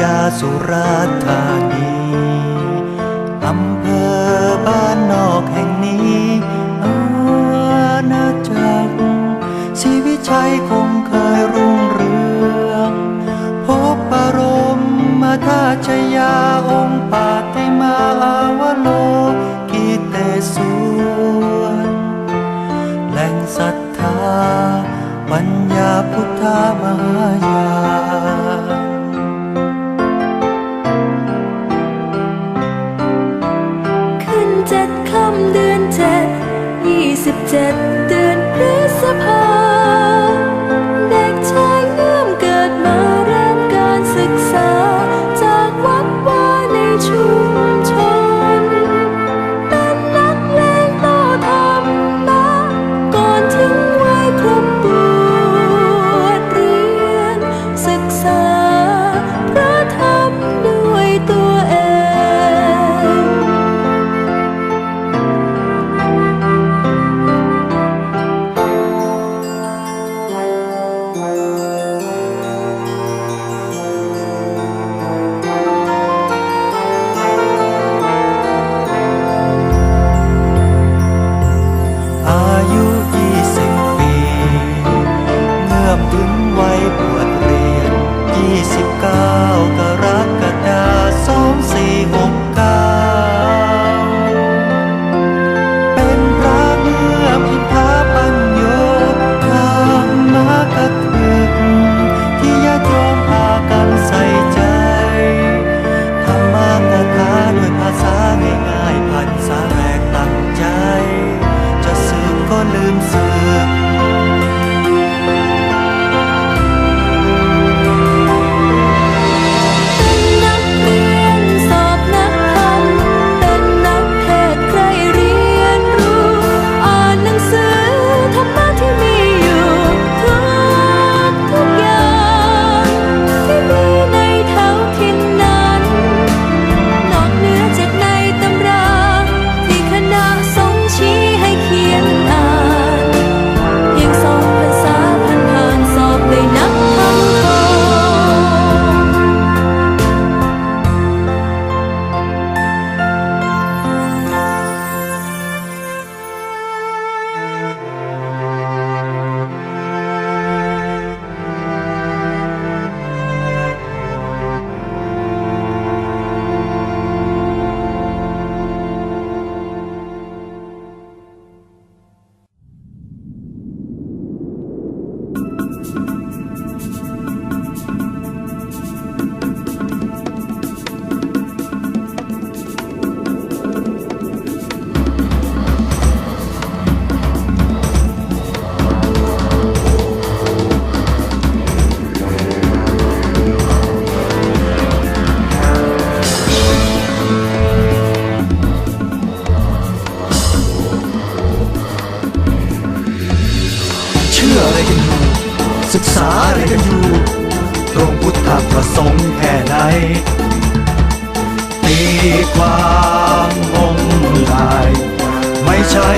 ยาสุราธานีอำเภอบ้านนอกแห่งนี้อาณาจักรชีวิชัยคงเคยรุ่งเรือง พบปรมมาท่าชยาองค์ ศึกษาอะไรกันอยู่ ตรงพุทธประสงค์แค่ไหนตีความงมงาย ไม่ใช่